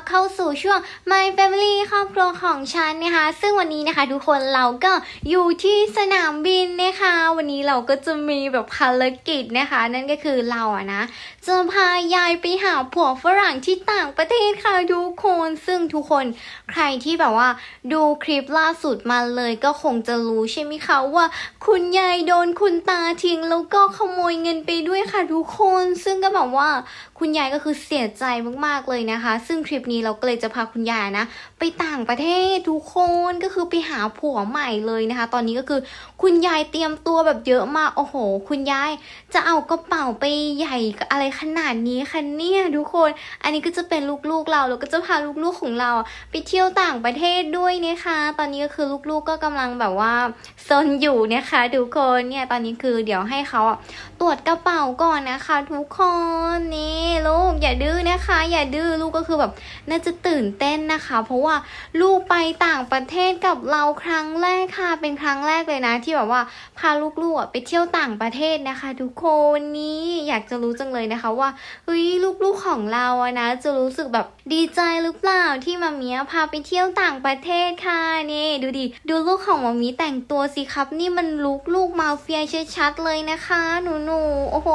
รับเข้าสู่ช่วง My Family ครอบครัวของฉันนะคะ ซึ่งวันนี้นะคะทุกคนเราก็อยู่ที่สนามบินนะคะ วันนี้เราก็จะมีแบบภารกิจนะคะ นั่นก็คือเราอะนะจะพายายไปหาผัวฝรั่งที่ต่างประเทศค่ะทุกคนซึ่งทุกคนใครที่แบบว่าดูคลิปล่าสุดมาเลยก็คงจะรู้ใช่ไหมคะว่า คุณยายโดนคุณตาทิ้งแล้วก็ขโมยเงินไปด้วยค่ะทุกคน ซึ่งก็แบบว่าคุณยายก็คือเสียใจมากๆเลยนะคะ ซึ่งคลิปนี้เราก็เลยจะพาคุณยายนะ ไปต่างประเทศทุกคนก็คือไปหาผัวใหม่เลยนะคะ ตอนนี้ก็คือคุณยายเตรียมตัวแบบเยอะมากโอ้โห คุณยายจะเอากระเป๋าไปใหญ่อะไรขนาดนี้คะเนี่ยทุกคน อันนี้ก็จะเป็นลูกๆเราเราก็จะพาลูกๆของเราไปเที่ยวต่างประเทศด้วยนะคะ ตอนนี้ก็คือลูกๆก็กำลังแบบว่าซนอยู่นะคะทุกคนเนี่ยตอนนี้คือเดี๋ยวให้เขาตรวจกระเป๋าก่อนนะคะ ทุกคนนี่ลูกอย่าดื้อนะคะ อย่าดื้อลูกก็คือแบบน่าจะตื่นเต้นนะคะ เพราะว่าลูกไปต่างประเทศกับเราครั้งแรกค่ะ เป็นครั้งแรกเลยนะ ที่แบบว่าพาลูกๆไปเที่ยวต่างประเทศนะคะ ทุกคนนี้อยากจะรู้จังเลยนะคะว่าเฮ้ยลูกๆของเราอะนะ จะรู้สึกแบบ ดีใจหรือเปล่าที่มามีพาไปเที่ยวต่างประเทศค่ะนี่ดูดิดูลูกของมามีแต่งตัวสิครับ นี่มันลุกลูกมาเฟียชัดๆเลยนะคะ หนูหนูๆโอ้โห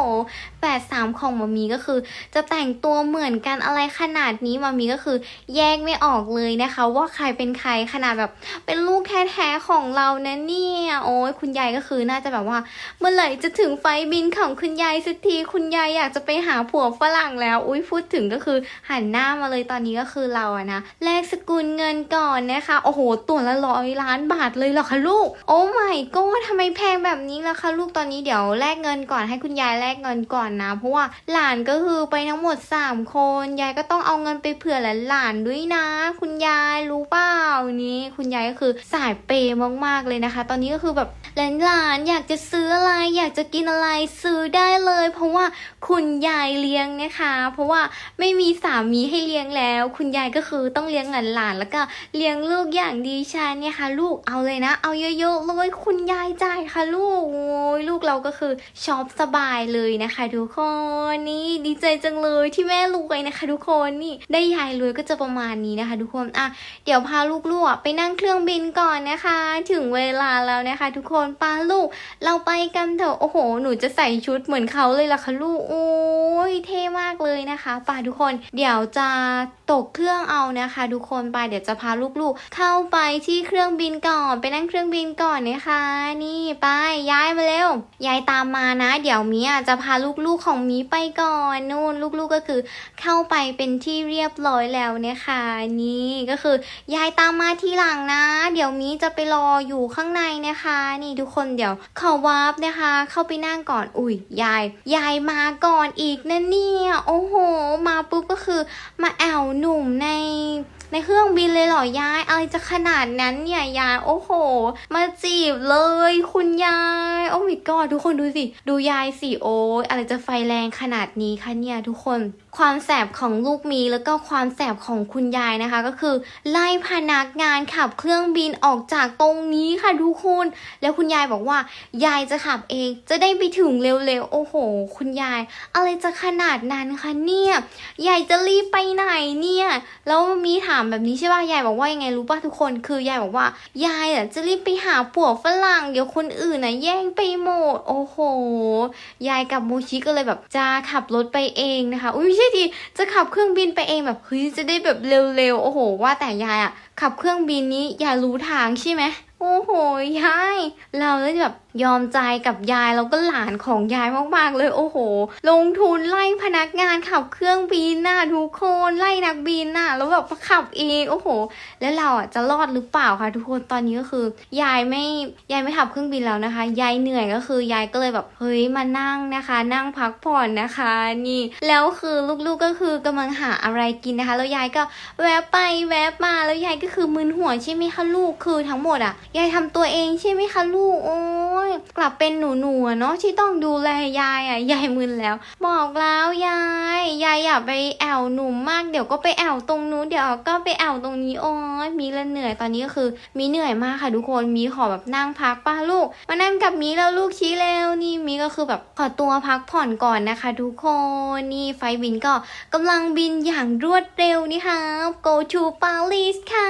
แฝดสามของมามีก็คือ จะแต่งตัวเหมือนกันอะไรขนาดนี้มามีก็คือ แยกไม่ออกเลยนะคะ ว่าใครเป็นใครขนาดแบบเป็นลูกแท้ๆของเรานะเนี่ยโอ้ยคุณยายก็คือน่าจะแบบว่า เมื่อไหร่จะถึงไฟบินของคุณยายสักทีคุณยายอยากจะไปหาผัวฝรั่งแล้ว อุ้ยพูดถึงก็คือหันหน้ามาเลยตอนนี้ก็คือเราอะนะแลกสกุลเงินก่อนนะคะ โอ้โห ตัวละร้อยล้านบาทเลยเหรอคะลูก โอ้ไม่ก็ทำไมแพงแบบนี้ล่ะคะลูกตอนนี้เดี๋ยวแลกเงินก่อนให้คุณยายแลกเงินก่อนนะ เพราะว่าหลานก็คือไปทั้งหมด 3 คน ยายก็ต้องเอาเงินไปเผื่อหลานๆด้วยนะ คุณยายรู้เปล่านี่คุณยายก็คือสายเปย์มากๆเลยนะคะ ตอนนี้ก็คือแบบหลานๆอยากจะซื้ออะไร อยากจะกินอะไรซื้อได้เลย เพราะว่าคุณยายเลี้ยงนะคะ เพราะว่าไม่มีสามีให้เลี้ยงแล้ว คุณยายก็คือต้องเลี้ยงหลานๆแล้วก็เลี้ยงลูกอย่างดีชาเนี่ยค่ะ ลูกเอาเลยนะ เอาเยอะๆเลยคุณยายจ่ายค่ะลูกโอ้ยลูกเราก็คือชอบสบายเลยนะคะทุกคนนี่ดีใจจังเลยที่แม่รวยนะคะ ทุกคนนี่ได้ยายรวยก็จะประมาณนี้นะคะ ทุกคนอะเดี๋ยวพาลูกๆไปนั่งเครื่องบินก่อนนะคะ ถึงเวลาแล้วนะคะ ทุกคนป้าลูกเราไปกันเถอะโอ้โห หนูจะใส่ชุดเหมือนเขาเลยล่ะค่ะลูกโอ้ ยเท่มากเลยนะคะป้าทุกคนเดี๋ยวจะตกเครื่องเอานะคะ ทุกคนไปเดี๋ยวจะพาลูกๆ เข้าไปที่เครื่องบินก่อนไปนั่งเครื่องบินก่อนนะคะ นี่ไปย้ายมาเร็วยายตามมานะ เดี๋ยวมีอะจะพาลูกๆของมีไปก่อนนู่นลูกๆก็คือ เข้าไปเป็นที่เรียบร้อยแล้วนะคะนี่ก็คือยายตามมาทีหลังนะ เดี๋ยวมีจะไปรออยู่ข้างในนะคะ นี่ทุกคนเดี๋ยวขอวาร์ปนะคะ เข้าไปนั่งก่อน อุ้ยยาย ยายมาก่อนอีกนะเนี่ย โอ้โห มาปุ๊บก็คือ มาแอวหนุ่มในในเครื่องบินเลยเหรอยาย อะไรจะขนาดนั้นเนี่ยยาย โอ้โห มาจีบเลยคุณยาย โอ้ my god ทุกคนดูสิ ดูยายสิโอ้อะไรจะไฟแรงขนาดนี้คะเนี่ยทุกคน ความแสบของลูกมีแล้วก็ความแสบของคุณยายนะคะ ก็คือไล่พนักงานขับเครื่องบินออกจากตรงนี้ค่ะทุกคนแล้วคุณยายบอกว่า ยายจะขับเองจะได้ไปถึงเร็วๆโอ้โห คุณยาย อะไรจะขนาดนั้นคะเนี่ยยายจะรีบไปไหนเนี่ยแล้วมีถามแบบนี้ใช่ป่ะยายบอกว่ายังไงรู้ป่ะทุกคน คือยายบอกว่ายายอะจะรีบไปหาผัวฝรั่งเดี๋ยวคนอื่นน่ะแย่งไปหมดโอ้โห ยายกับโมชิก็เลยแบบจะขับรถไปเองนะคะอุ้ยไม่ใช่ดิจะขับเครื่องบินไปเองแบบเฮ้ยจะได้แบบเร็วๆโอ้โห ว่าแต่ยายอะขับเครื่องบินนี้ยายรู้ทางใช่ไหมโอ้โหยายเราเลยแบบ ยอมใจกับยายแล้วก็หลานของยายมากๆเลยโอ้โห ลงทุนไล่พนักงานขับเครื่องบินน่ะทุกคนไล่นักบินน่ะแล้วแบบขับเองโอ้โห แล้วเราอะจะรอดหรือเปล่าคะทุกคนตอนนี้ก็คือยายไม่ยายไม่ขับเครื่องบินแล้วนะคะ ยายเหนื่อยก็คือยายก็เลยแบบเฮ้ยมานั่งนะคะ นั่งพักผ่อนนะคะ นี่ แล้วคือลูกๆก็คือกำลังหาอะไรกินนะคะ แล้วยายก็แวะไปแวะมาแล้วยายก็คือมึนหัวใช่ไหมคะลูกคือทั้งหมดอะยายทำตัวเองใช่ไหมคะลูกโอ้ยยกลับเป็นหนูหนูๆเนาะที่ต้องดูแลยายอะยายมึนแล้ว บอกแล้วยายยายอย่าไปแอวหนุ่มมากเดี๋ยวก็ไปแอวตรงนู้นเดี๋ยวก็ไปแอวตรงนี้โอ้ยมีละเหนื่อยตอนนี้ก็คือ มีเหนื่อยมากค่ะทุกคนมีขอแบบนั่งพักป้าลูก มานั่งกับมีแล้วลูกชี้แล้วนี่มีก็คือแบบขอตัวพักผ่อนก่อนนะคะ ทุกคนนี่ไฟบินก็กำลังบินอย่างรวดเร็วนี่ค่ะ go to Paris ค่ะ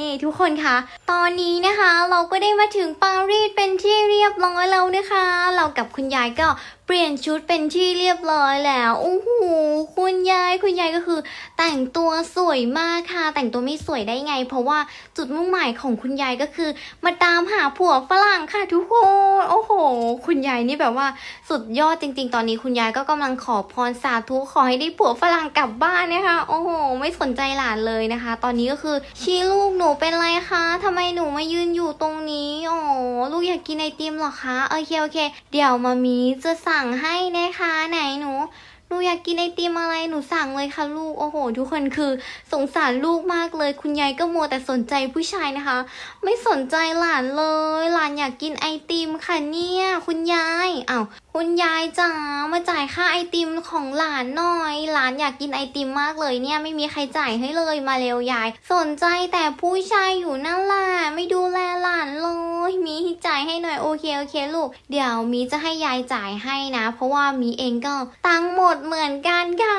นี่ทุกคนคะตอนนี้นะคะเราก็ได้มาถึงปารีสเป็นที่เรียบร้อยแล้วนะคะ เรากับคุณยายก็ ปลี่ยนชุดเป็นที่เรียบร้อยแล้วโอ้โหคุณยายคุณยายก็คือ แต่งตัวสวยมากค่ะ แต่งตัวไม่สวยได้ไง เพราะว่าจุดมุ่งหมายของคุณยายก็คือ มาตามหาผัวฝรั่งค่ะทุกคนโอ้โห คุณยายนี่แบบว่าสุดยอดจริง ๆ ตอนนี้คุณยายก็กำลังขอพรสาธุขอให้ได้ผัวฝรั่งกลับบ้านนะคะ โอ้โห ไม่สนใจหลานเลยนะคะ ตอนนี้ก็คือชี้ลูกหนูเป็นไรคะทำไมหนูมายืนอยู่ตรงนี้อ๋อลูกอยากกินไอติมหรอคะโอเคโอเค เดี๋ยวมามีจะสั่งให้นะคะไหนหนูหนูอยากกินไอติมอะไรหนูสั่งเลยค่ะลูกโอ้โห ทุกคนคือสงสารลูกมากเลย คุณยายก็มัวแต่สนใจผู้ชายนะคะ ไม่สนใจหลานเลย หลานอยากกินไอติมค่ะเนี่ยคุณยายอ้าวคุณยายจ๋ามาจ่ายค่าไอติมของหลานหน่อย หลานอยากกินไอติมมากเลยเนี่ยไม่มีใครจ่ายให้เลยมาเร็วยาย สนใจแต่ผู้ชายอยู่นั่นแหละไม่ดู เคโอเคลูก เดี๋ยวมีจะให้ยายจ่ายให้นะ เพราะว่ามีเองก็ตังค์หมดเหมือนกันค่ะ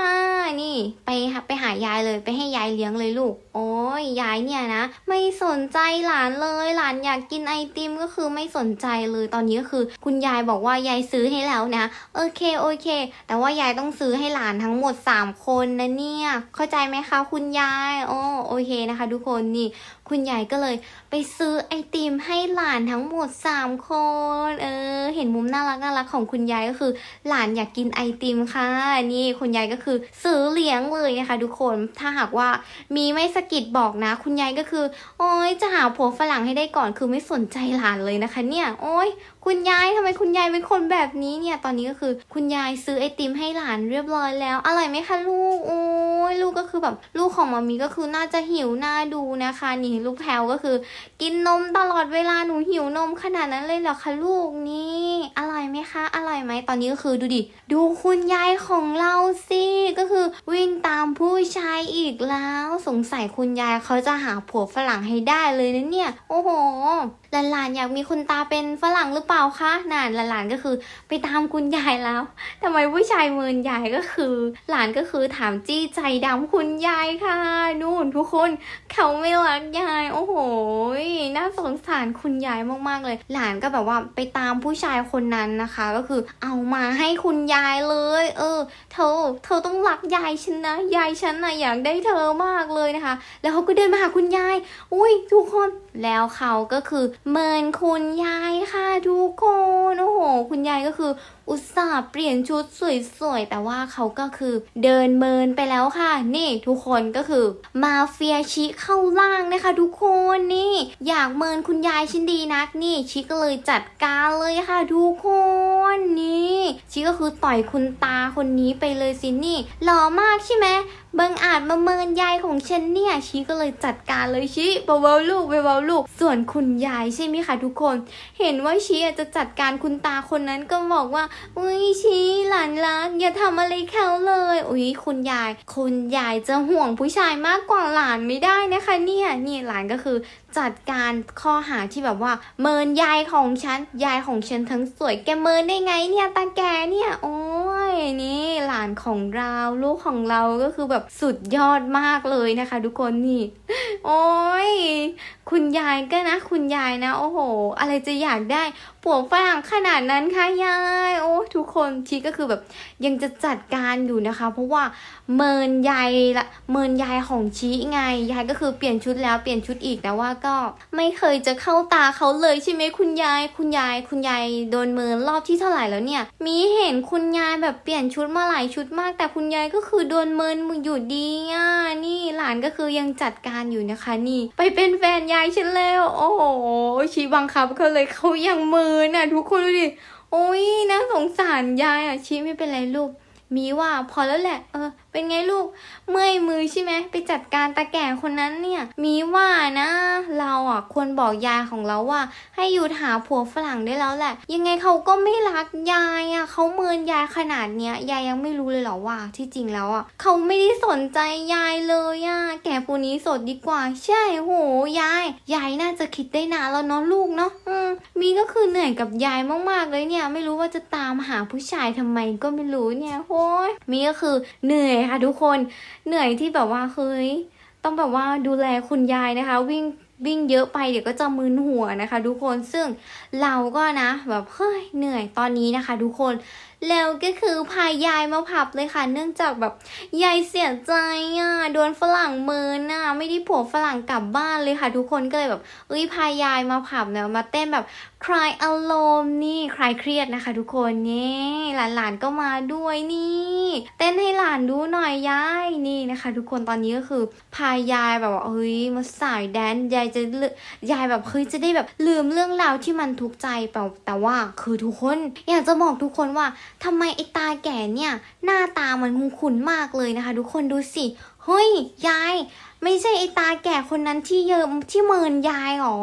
นี่ ไปไปหายายเลยไปให้ยายเลี้ยงเลยลูก โอ้ยยายเนี่ยนะ ไม่สนใจหลานเลย หลานอยากกินไอติมก็คือไม่สนใจเลยตอนนี้ก็คือ คุณยายบอกว่ายายซื้อให้แล้วนะ โอเคโอเค แต่ว่ายายต้องซื้อให้หลานทั้งหมด 3 คนนะเนี่ย เข้าใจไหมคะคุณยายโอ้โอเคนะคะ ทุกคนนี่ คุณยายก็เลยไปซื้อไอติมให้หลานทั้งหมด 3 คน เออ เห็นมุมน่ารักน่ารักของคุณยายก็คือ หลานอยากกินไอติมค่ะนี่คุณยายก็คือซื้อเลี้ยงเลยนะคะ ทุกคนถ้าหากว่ามีไม่สะกิดบอกนะ คุณยายก็คือ โอ้ยจะหาผัวฝรั่งให้ได้ก่อนคือไม่สนใจหลานเลยนะคะ เนี่ย โอ้ย คุณยายทำไมคุณยายเป็นคนแบบนี้เนี่ย ตอนนี้ก็คือคุณยายซื้อไอติมให้หลานเรียบร้อยแล้ว อร่อยไหมคะลูก โอ้ยลูกก็คือแบบลูกของมามีก็คือน่าจะหิวหน้าดูนะคะ นี่ลูกแพลวก็คือ กินนมตลอดเวลาหนูหิวนมขนาดนั้นเลยเหรอคะลูกนี่อร่อยไหมคะอร่อยไหมตอนนี้ก็คือดูดิ ดูคุณยายของเราสิก็คือวิ่งตามผู้ชายอีกแล้ว สงสัยคุณยายเขาจะหาผัวฝรั่งให้ได้เลยนะเนี่ย โอ้โห หลานๆอยากมีคุณตาเป็นฝรั่งหรือเปล่าคะน่นหลานๆก็คือไปตามคุณยายแล้วทำไมผู้ชายเมินยายก็คือ หลานก็คือถามจี้ใจดำคุณยายค่ะ นู่นทุกคนเขาไม่รักยายโอ้โหน่าสงสารคุณยายมากๆเลย หลานก็แบบว่าไปตามผู้ชายคนนั้นนะคะ ก็คือเอามาให้คุณยายเลย เออ เธอ เธอต้องรักยายฉันนะยายฉันนะอยากได้เธอมากเลยนะคะ แล้วเขาก็เดินมาหาคุณยาย อุ้ยทุกคนแล้วเขาก็คือเหมินคุณยายค่ะทุกคน โอ้โห คุณยายก็คืออุตส่าห์เปลี่ยนชุดสวยๆ แต่ว่าเขาก็คือเดินเมินไปแล้วค่ะ นี่ทุกคนก็คือมาเฟียชิเข้าล่างนะคะ ทุกคนนี่ อยากเมินคุณยายชินดีนักนี่ชิก็เลยจัดการเลยค่ะ ทุกคนนี่ชิก็คือต่อยคุณตาคนนี้ไปเลยสินี่หล่อมากใช่ไหมเบิงอาจมาเมินยายของฉันเนี่ยชิก็เลยจัดการเลยชิเบาๆลูกเบาๆลูก ส่วนคุณยายใช่ไหมคะทุกคน เห็นว่าชีจะจัดการคุณตาคนนั้นก็บอกว่าอุ้ยชีหลานรักอย่าทำอะไรเขาเลย อุ้ยคุณยาย คุณยายจะห่วงผู้ชายมากกว่าหลานไม่ได้นะคะ เนี่ยนี่หลานก็คือ จัดการข้อหาที่แบบว่า เมินยายของฉัน ยายของฉันทั้งสวยแกเมินได้ไงเนี่ยตาแกเนี่ย โอ้ยนี่หลานของเราลูกของเราก็คือแบบสุดยอดมากเลยนะคะ ทุกคนนี่ โอ้ยคุณยายก็นะ คุณยายนะ โอ้โห อะไรจะอยากได้ผัวฝรั่งขนาดนั้นคะยาย โอ้ทุกคนชีก็คือแบบยังจะจัดการอยู่นะคะ เพราะว่าเมินยายละเมินยายของชี้ไงยายก็คือเปลี่ยนชุดแล้วเปลี่ยนชุดอีกแต่ว่าก็ไม่เคยจะเข้าตาเขาเลยใช่ไหมคุณยาย คุณยาย คุณยายโดนเมินรอบที่เท่าไหร่แล้วเนี่ย มีเห็นคุณยายแบบเปลี่ยนชุดมาหลายชุดมาก แต่คุณยายก็คือโดนเมินอยู่ดีอะนี่หลานก็คือยังจัดการอยู่นะคะ นี่ ไปเป็นแฟนยายฉันแล้วโอ้โหชี้บังคับเขาเลยเขายังเมินอะทุกคนดูดิโอ้ยน่าสงสารยายอะชี้ไม่เป็นไรลูก มีว่าพอแล้วแหละ เออ เป็นไงลูก เมื่อยมือใช่ไหมไปจัดการตาแก่คนนั้นเนี่ย มีว่านะ เราอะควรบอกยายของเราว่า ให้หยุดหาผัวฝรั่งได้แล้วแหละ ยังไงเขาก็ไม่รักยายอะเขาเมินยายขนาดเนี้ยยายยังไม่รู้เลยเหรอว่า ที่จริงแล้วอะเขาไม่ได้สนใจยายเลยอะแก่ปูนี้สดดีกว่า ใช่โหยายยายน่าจะคิดได้นานแล้วเนาะลูกเนาะอืมมีก็คือเหนื่อยกับยายมากๆเลยเนี่ย ไม่รู้ว่าจะตามหาผู้ชายทำไมก็ไม่รู้เนี่ยโอ้ยมีก็คือเหนื่อยค่ะทุกคน เหนื่อยที่แบบว่าเฮ้ยต้องแบบว่าดูแลคุณยายนะคะ วิ่งวิ่งเยอะไปเดี๋ยวก็จะมึนหัวนะคะ ทุกคนซึ่งเราก็นะแบบเฮ้ยเหนื่อยตอนนี้นะคะ ทุกคน แล้วก็คือพายายมาผับเลยค่ะ เนื่องจากแบบยายเสียใจอะโดนฝรั่งเมินอะไม่ได้ผัวฝรั่งกลับบ้านเลยค่ะ ทุกคนก็เลยแบบเอ้ยพายายมาผับเนี่ยมาเต้นแบบคลายอารมณ์นี่คลายเครียดนะคะ ทุกคนนี่หลานๆก็มาด้วยนี่ เต้นให้หลานดูหน่อยยายนี่นะคะ ทุกคนตอนนี้ก็คือพายายแบบว่าเฮ้ยมาสายแดนยายจะลืยายแบบเฮ้ยจะได้แบบลืมเรื่องราวที่มันทุกข์ใจเปล่าแต่ว่าคือทุกคน อยากจะบอกทุกคนว่าทำไมไอตาแก่เนี่ย หน้าตามันมุขุนมากเลยนะคะ ทุกคนดูสิ เฮ้ย ยาย ไม่ใช่ไอตาแก่คนนั้นที่เยิมที่เมินยายหรอ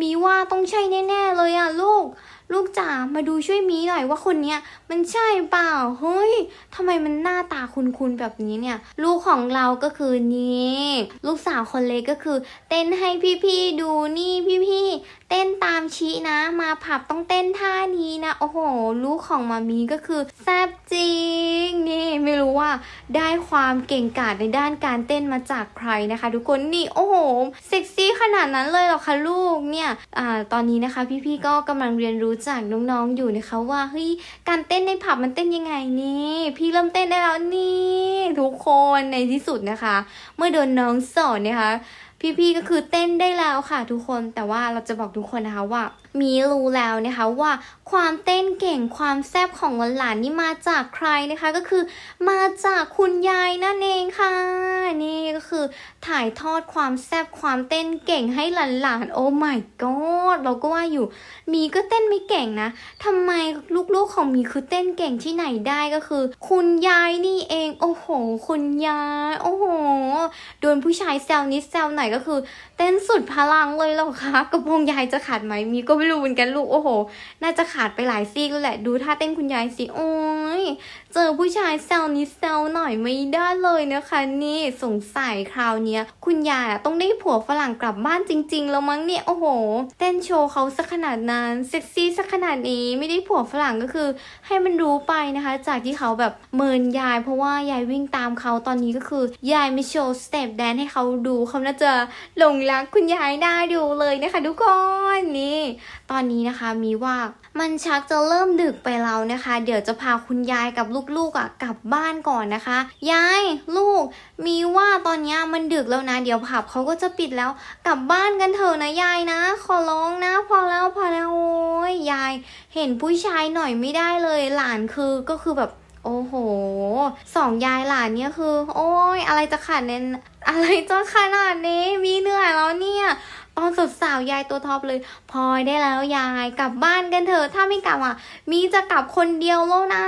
มีว่าต้องใช่แน่ ๆ เลยอะลูก ลูกจ๋ามาดูช่วยมีหน่อยว่าคนเนี้ยมันใช่เปล่าเฮ้ยทำไมมันหน้าตาคุ้นๆแบบนี้เนี่ย ลูกของเราก็คือนี่ ลูกสาวคนเล็กก็คือ เต้นให้พี่ๆดูนี่พี่ๆเต้นตามชี้นะ มาผับต้องเต้นท่านี้นะ โอ้โห ลูกของมามีก็คือแซ่บจริงนี่ไม่รู้ว่าได้ความเก่งกาจในด้านการเต้นมาจากใครนะคะ ทุกคนนี่โอ้โหเซ็กซี่ขนาดนั้นเลยเหรอคะลูกเนี่ยอ่าตอนนี้นะคะ พี่ๆก็กำลังเรียนรู้จากน้องๆอยู่นะคะว่าเฮ้ยการเต้นในผับมันเต้นยังไงนี่ พี่เริ่มเต้นได้แล้วนี่ ทุกคนในที่สุดนะคะ เมื่อโดนน้องสอนนะคะ พี่ๆก็คือเต้นได้แล้วค่ะทุกคนแต่ว่าเราจะบอกทุกคนนะคะว่า มีรู้แล้วนะคะว่าความเต้นเก่งความแซ่บของหลานๆนี่มาจากใครนะคะก็คือมาจากคุณยายนั่นเองค่ะ นี่ก็คือถ่ายทอดความแซ่บความเต้นเก่งให้หลานๆโอ้ my god เราก็ว่าอยู่ มีก็เต้นไม่เก่งนะทำไมลูกๆของมีคือเต้นเก่งที่ไหนได้ก็คือ คุณยายนี่เอง โอ้โห คุณยาย โอ้โห โดนผู้ชายแซวนิดแซวหน่อยก็คือ เต้นสุดพลังเลยหรอคะกระโปรงยายจะขาดไหมมีก็ไม่รู้เหมือนกันลูกโอ้โห น่าจะขาดไปหลายซี่แล้วแหละ ดูท่าเต้นคุณยายสิโอ้ยเจอผู้ชายแซวนิดแซวหน่อยไม่ได้เลยนะคะ นี่สงสัยคราวเนี้ย คุณยายต้องได้ผัวฝรั่งกลับบ้านจริง ๆ แล้วมั้งเนี่ยโอ้โห เต้นโชว์เขาสักขนาดนั้นเซ็กซี่สักขนาดนี้ไม่ได้ผัวฝรั่งก็คือ ให้มันรู้ไปนะคะ จากที่เขาแบบเมินยาย เพราะว่ายายวิ่งตามเขาตอนนี้ก็คือยายไม่โชว์สเต็ปแดนให้เขาดูเขาน่าจะหลงรักคุณยายน่าดูเลยนะคะทุกคนนี่ ตอนนี้นะคะมีว่ามันชักจะเริ่มดึกไปแล้วนะคะ เดี๋ยวจะพาคุณยายกับลูกๆอะกลับบ้านก่อนนะคะ ยายลูก มีว่าตอนนี้มันดึกแล้วนะ เดี๋ยวผับเขาก็จะปิดแล้ว กลับบ้านกันเถอะนะยายนะ ขอร้องนะ พอแล้วพอแล้วโอ้ยยาย เห็นผู้ชายหน่อยไม่ได้เลย หลานคือก็คือแบบโอ้โห สองยายหลานเนี่ยคือ โอ้ยอะไรจะขาดเน้นอะไรจะขนาดนี้มีเหนื่อยแล้วเนี่ย ตอนสดสาวยายตัวท็อปเลยพอยได้แล้วยายกลับบ้านกันเถอะถ้าไม่กลับอะ มีจะกลับคนเดียวแล้วนะ